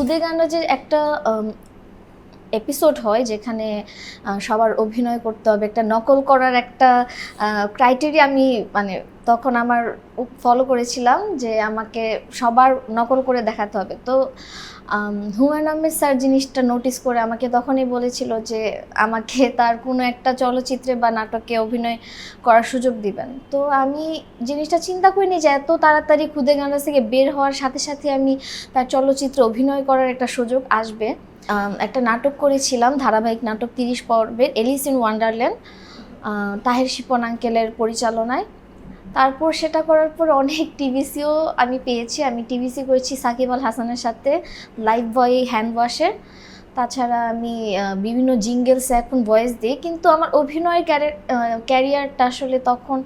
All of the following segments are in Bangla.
খুদে গান্ডাজের একটা এপিসোড হয় যেখানে সবার অভিনয় করতে হবে, একটা নকল করার একটা ক্রাইটেরিয়া আমি মানে তখন আমার ফলো করেছিলাম যে আমাকে সবার নকল করে দেখাতে হবে। তো হুমায়ুন আহমেদ স্যার জিনিসটা নোটিস করে আমাকে তখনই বলেছিল যে আমাকে তার কোনো একটা চলচ্চিত্রে বা নাটকে অভিনয় করার সুযোগ দিবেন। তো আমি জিনিসটা চিন্তা করিনি যে এত তাড়াতাড়ি খুদে গানা থেকে বের হওয়ার সাথে সাথে আমি তার চলচ্চিত্রে অভিনয় করার একটা সুযোগ আসবে। একটা নাটক করেছিলাম, ধারাবাহিক নাটক, তিরিশ পর্বের Alice in Wonderland Taher Shipon আঙ্কেলের পরিচালনায়। তারপর সেটা করার পর অনেক টিভিসিও আমি পেয়েছি। আমি টিভিসি করেছি সাকিব আল হাসানের সাথে লাইভ বয় হ্যান্ড ওয়াশের তাছাড়া আমি বিভিন্ন জিঙ্গেলসে এখন ভয়েস দিই। কিন্তু আমার অভিনয় ক্যারিয়ারটা আসলে তখন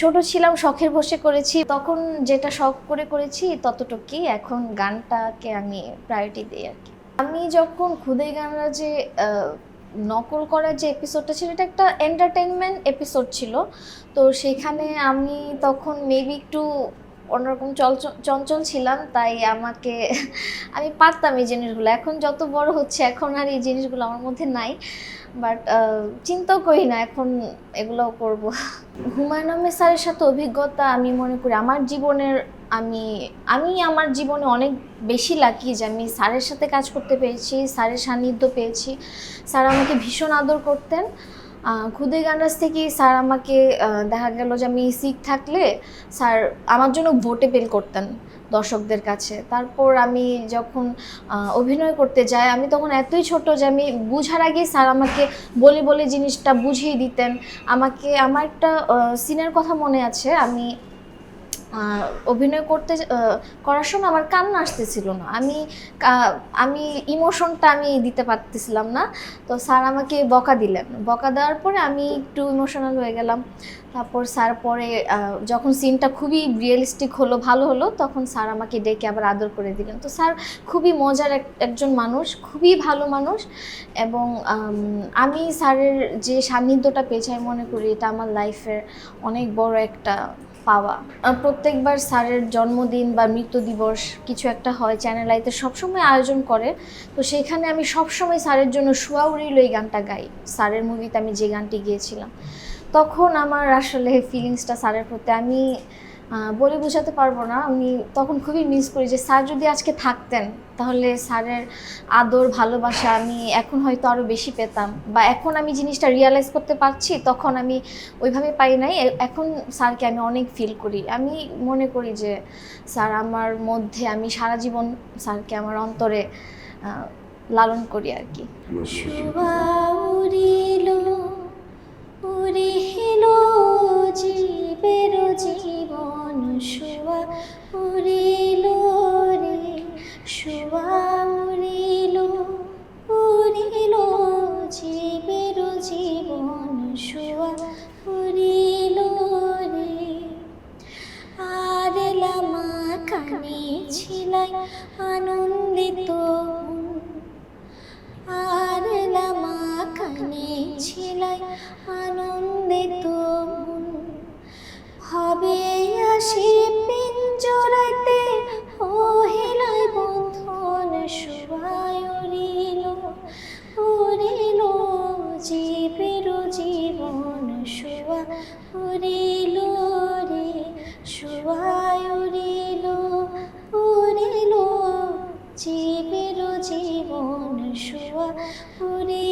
ছোট ছিলাম, শখের বসে করেছি। তখন যেটা শখ করে করেছি, ততটুকুই। এখন গানটাকে আমি প্রায়োরিটি দিই আর কি। আমি যখন খুদে গানরা যে নকল করার যে এপিসোডটা ছিল, এটা একটা এন্টারটেনমেন্ট এপিসোড ছিল। তো সেখানে আমি তখন মেবি একটু অন্যরকম চল, চঞ্চল ছিলাম, তাই আমাকে আমি পারতাম এই জিনিসগুলো। এখন যত বড় হচ্ছে, এখন আর এই জিনিসগুলো আমার মধ্যে নাই। বাট চিন্তাও করি না, এখন এগুলোও করব। হুমায়ুন আহমেদ স্যারের সাথে অভিজ্ঞতা আমি মনে করি, আমার জীবনের আমি আমি আমার জীবনে অনেক বেশি লাকি যে আমি স্যারের সাথে কাজ করতে পেরেছি, স্যারের সান্নিধ্য পেয়েছি। স্যার আমাকে ভীষণ আদর করতেন। খুদে গান্ডাস থেকে স্যার আমাকে দেখা গেল যে আমি সিক থাকলে স্যার আমার জন্য ভোটে পেল করতেন দর্শকদের কাছে। তারপর আমি যখন অভিনয় করতে যাই, আমি তখন এতই ছোট যে আমি বুঝার আগেই স্যার আমাকে বলে বলে জিনিসটা বুঝিয়ে দিতেন। আমাকে, আমার একটা সিনের কথা মনে আছে। আমি অভিনয় করতে করার সময় আমার কান্না আসতেছিল না। আমি আমি ইমোশনটা আমি দিতে পারতেছিলাম না। তো স্যার আমাকে বকা দিলেন। বকা দেওয়ার পরে আমি একটু ইমোশনাল হয়ে গেলাম। তারপর স্যার পরে যখন সিনটা খুবই রিয়েলিস্টিক হলো, ভালো হলো, তখন স্যার আমাকে ডেকে আবার আদর করে দিলেন। তো স্যার খুবই মজার এক- একজন মানুষ, খুবই ভালো মানুষ এবং, আমি স্যারের যে সান্নিধ্যটা পেয়েছি মনে করি এটা আমার লাইফের অনেক বড় একটা পাওয়া। প্রত্যেকবার স্যারের জন্মদিন বা মৃত্যু দিবস কিছু একটা হয় চ্যানেল আইতে সবসময় আয়োজন করে। তো সেখানে আমি সবসময় স্যারের জন্য শুয়া উড়িল এই গানটা গাই। স্যারের মুভিতে আমি যে গানটি গিয়েছিলাম। তখন আমার আসলে ফিলিংসটা স্যারের প্রতি, আমি বলে বোঝাতে পারব না। আমি তখন খুবই মিস করি যে স্যার যদি আজকে থাকতেন তাহলে স্যারের আদর ভালোবাসা আমি এখন হয়তো আরও বেশি পেতাম। বা এখন আমি জিনিসটা রিয়ালাইজ করতে পারছি তখন আমি ওইভাবে পাই নাই। এখন স্যারকে আমি অনেক ফিল করি। আমি মনে করি যে স্যার আমার মধ্যে আমি সারা জীবন স্যারকে আমার অন্তরে লালন করি আর কি। 守望 ওরে